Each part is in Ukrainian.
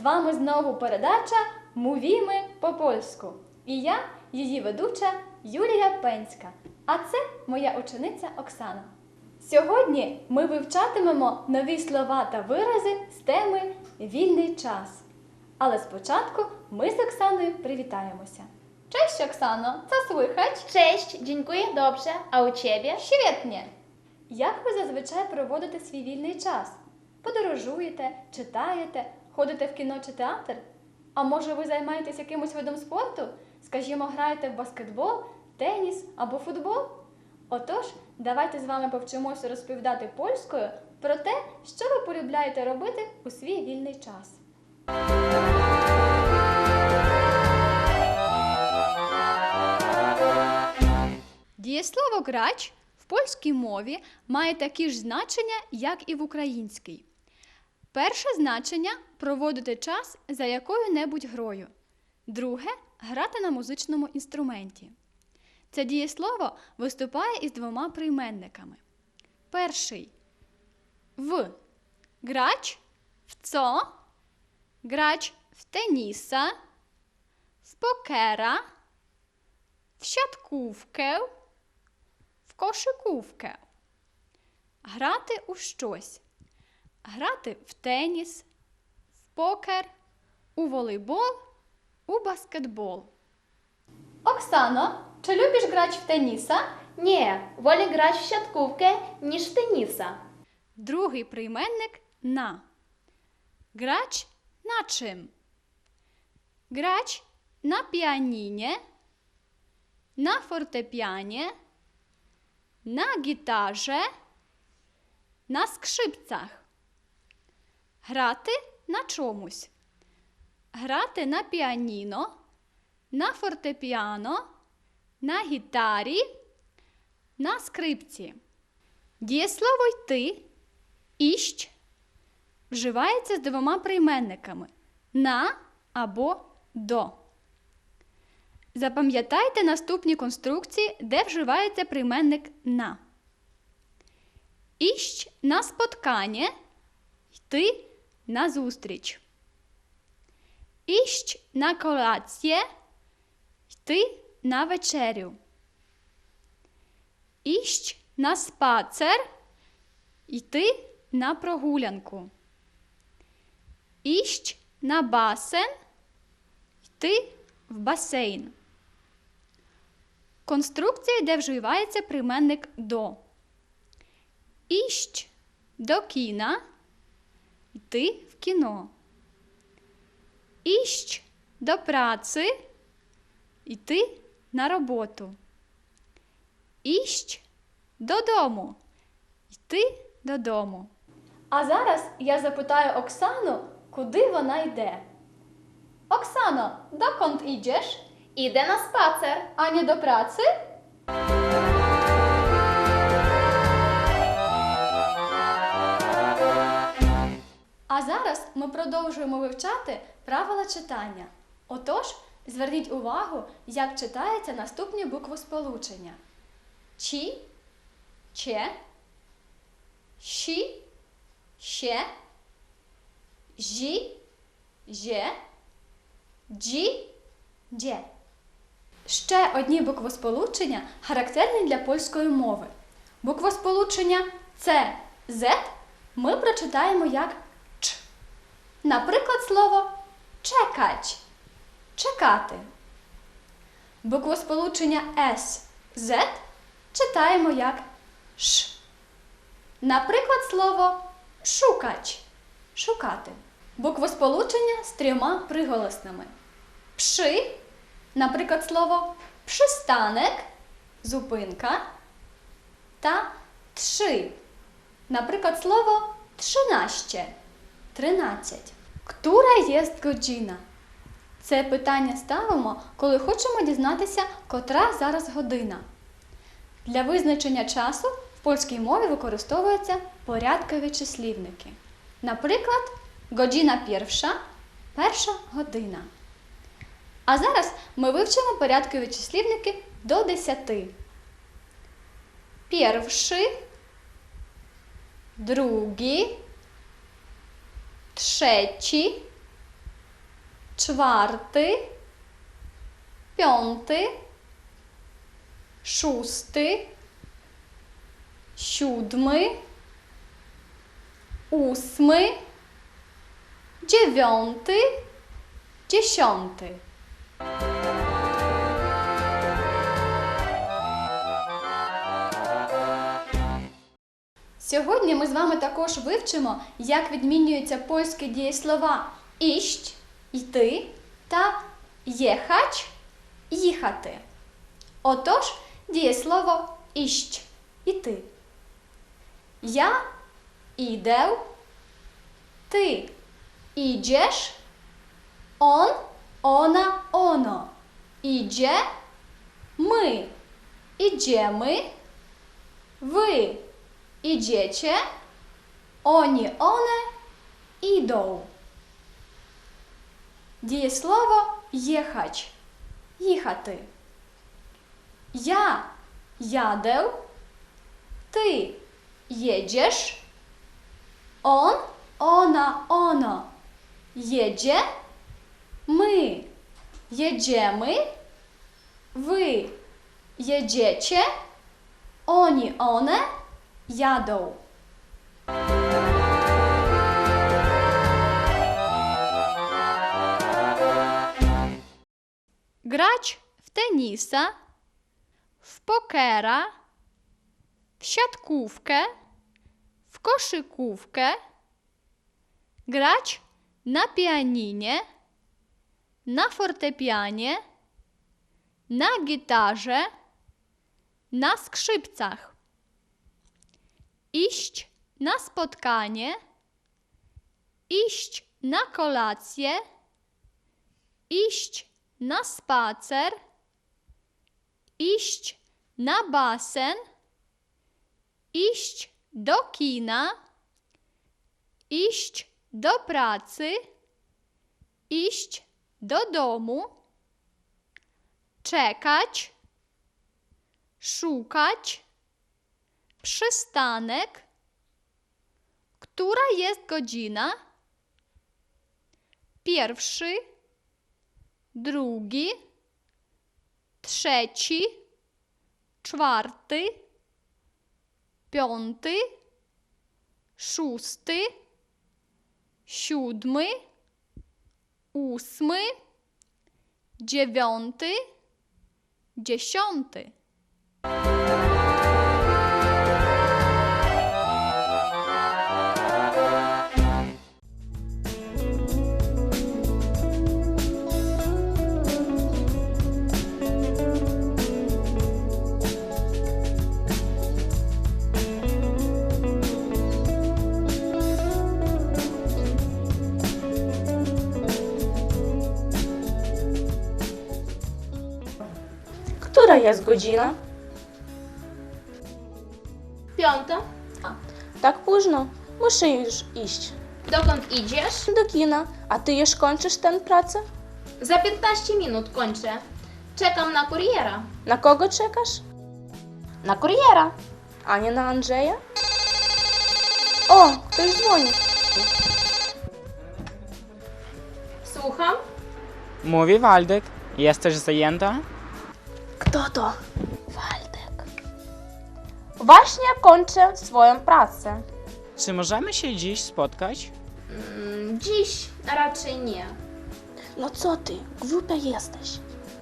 З вами знову передача Мовіми по польську. І я, її ведуча Юлія Пенська. А це моя учениця Оксана. Сьогодні ми вивчатимемо нові слова та вирази з теми Вільний час. Але спочатку ми з Оксаною привітаємося. Cześć Оксано, co słychać? Cześć, dziękuję, dobrze. A u ciebie? Świetnie! Як ви зазвичай проводите свій вільний час? Подорожуєте, читаєте, ходите в кіно чи театр? А може ви займаєтесь якимось видом спорту? Скажімо, граєте в баскетбол, теніс або футбол? Отож, давайте з вами повчимося розповідати польською про те, що ви полюбляєте робити у свій вільний час. Дієслово грач в польській мові має такі ж значення, як і в українській. Перше значення проводити час за якою-небудь грою. Друге грати на музичному інструменті. Це дієслово виступає із двома прийменниками. Перший в грач в co, грач в теніса, в покера, в siatkówkę, в кошиківkę. Грати у щось. Грати в теніс, покер, у волейбол, у баскетбол. Оксано, чи любиш грати в теніса? Nie, wolę grać w siatkówkę niż w tenisa. Другий прийменник на. Грач на чим? Грач на піаніні, на фортепіані, на гітарze, на скрипцях. Грати на чомусь. Грати на піаніно, на фортепіано, на гітарі, на скрипці. Дієслово йти іщ вживається з двома прийменниками на або до. Запам'ятайте наступні конструкції, де вживається прийменник на. Іщ на споткання йти на зустріч. Іщ на колацję йти на вечерю. Іщ на спацер йти на прогулянку. Іщ на басен йти в басейн. Конструкція, де вживається прийменник до. Іщ до кіна йти в кіно. Іщ до праці йти на роботу. Іщ додому. Йти додому. А зараз я запитаю Оксану, куди вона йде. Оксано, докąd idziesz? Idę na spacer. А не до праці? А зараз ми продовжуємо вивчати правила читання. Отож, зверніть увагу, як читаються наступні буквосполучення. Чі, че, щі, ще, жі, же, джі, дє. Ще одні буквосполучення характерні для польської мови. Буквосполучення С, З ми прочитаємо як. Наприклад, слово чекач чекати. Букву сполучення С З читаємо як Ш. Наприклад, слово шукач шукати. Букву сполучення з трьома приголосними. Пши, наприклад, слово пшистанек зупинка та тши. Наприклад, слово тшинаще. 13. Ктура єст годжіна? Це питання ставимо, коли хочемо дізнатися, котра зараз година. Для визначення часу в польській мові використовуються порядкові числівники. Наприклад, година перша перша година. А зараз ми вивчимо порядкові числівники до 10. Перший, другий. Trzeci, czwarty, piąty, szósty, siódmy, ósmy, dziewiąty, dziesiąty. Сьогодні ми з вами також вивчимо, як відмінюються польські дієслова ість, йти та єхач їхати. Отож, дієслово ість іти. Я іdę, ти іджеш, он, ona, ono. Іде, ми іджеми, ви idziecie, oni, one idą. Дієслово єхач їхати. Я jadę, ти jedziesz, on, ona, ono jedzie, my jedziemy, wy jedziecie, oni, one jadą. Grać w tenisa, w pokera, w siatkówkę, w koszykówkę, grać na pianinie, na fortepianie, na gitarze, na skrzypcach iść na spotkanie, iść na kolację, iść na spacer, iść na basen, iść do kina, iść do pracy, iść do domu, czekać, szukać, przystanek. Która jest godzina? Pierwszy, drugi, trzeci, czwarty, piąty, szósty, siódmy, ósmy, dziewiąty, dziesiąty. Która jest godzina? Piąta. Tak późno. Muszę już iść. Dokąd idziesz? Do kina. A ty już kończysz tę pracę? Za 15 minut kończę. Czekam na kuriera. Na kogo czekasz? Na kuriera. A nie na Andrzeja? O, ktoś dzwoni. Słucham? Mówi Waldek, jesteś zajęta? Kto to? Waldek. Właśnie kończę swoją pracę. Czy możemy się dziś spotkać? Mm, Dziś raczej nie. No co ty, głupia jesteś.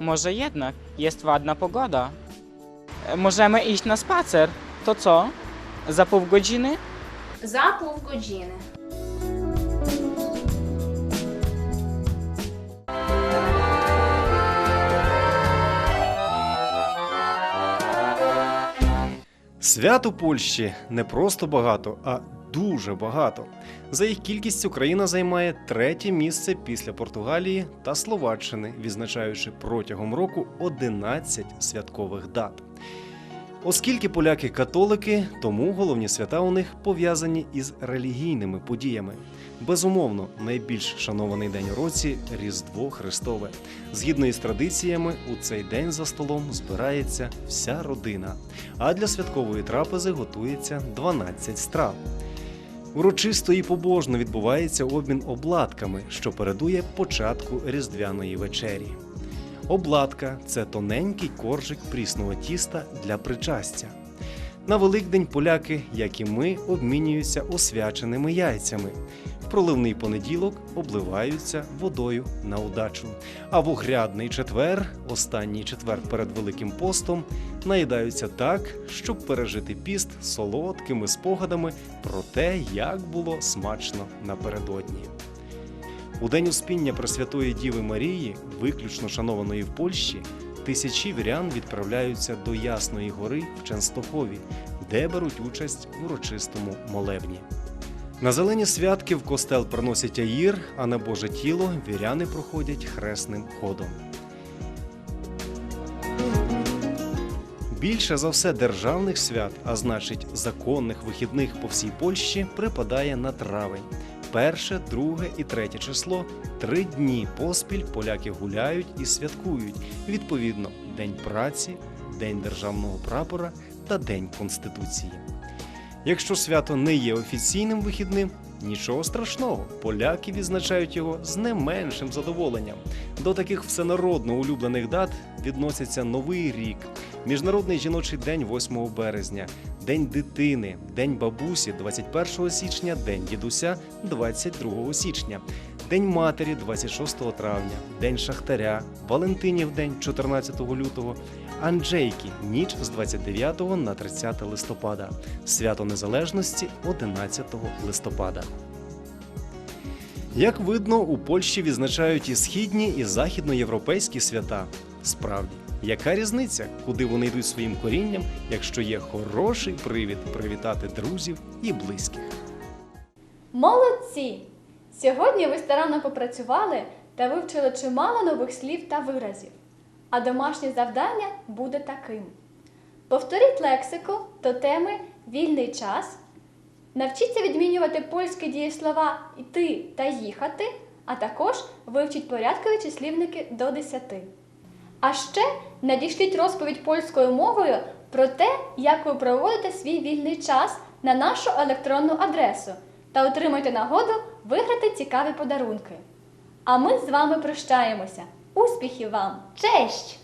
Może jednak, jest ładna pogoda. E, Możemy iść na spacer. To co? Za pół godziny? Za pół godziny. Свят у Польщі не просто багато, а дуже багато. За їх кількістю країна займає третє місце після Португалії та Словаччини, відзначаючи протягом року 11 святкових дат. Оскільки поляки католики, тому головні свята у них пов'язані із релігійними подіями. Безумовно, найбільш шанований день у році Різдво Христове. Згідно із традиціями, у цей день за столом збирається вся родина, а для святкової трапези готується 12 страв. Урочисто і побожно відбувається обмін обладками, що передує початку різдвяної вечері. Обладка це тоненький коржик прісного тіста для причастя. На Великдень поляки, як і ми, обмінюються освяченими яйцями. В проливний понеділок обливаються водою на удачу. А в огрядний четвер, останній четвер перед Великим постом, наїдаються так, щоб пережити піст солодкими спогадами про те, як було смачно напередодні. У день успіння Пресвятої Діви Марії, виключно шанованої в Польщі, тисячі вірян відправляються до Ясної гори в Ченстохові, де беруть участь у урочистому молебні. На зелені святки в костел приносять аїр, а на Боже тіло віряни проходять хресним ходом. Більше за все державних свят, а значить законних вихідних по всій Польщі, припадає на травень. Перше, друге і третє число три дні поспіль поляки гуляють і святкують. Відповідно, День праці, День державного прапора та День Конституції. Якщо свято не є офіційним вихідним, нічого страшного, поляки відзначають його з не меншим задоволенням. До таких всенародно улюблених дат відносяться Новий рік, Міжнародний жіночий день 8 березня, День дитини, День бабусі 21 січня, День дідуся 22 січня, День матері 26 травня, День шахтаря, Валентинів день 14 лютого, Анджейки ніч з 29 на 30 листопада, Свято Незалежності 11 листопада. Як видно, у Польщі відзначають і східні, і західноєвропейські свята. Справді, яка різниця, куди вони йдуть своїм корінням, якщо є хороший привід привітати друзів і близьких? Молодці! Сьогодні ви старанно попрацювали та вивчили чимало нових слів та виразів. А домашнє завдання буде таким: повторіть лексику до теми вільний час, навчіться відмінювати польські дієслова йти та їхати, а також вивчіть порядкові числівники до 10. А ще надішліть розповідь польською мовою про те, як ви проводите свій вільний час на нашу електронну адресу та отримайте нагоду виграти цікаві подарунки. А ми з вами прощаємося. Успіхів вам! Cześć!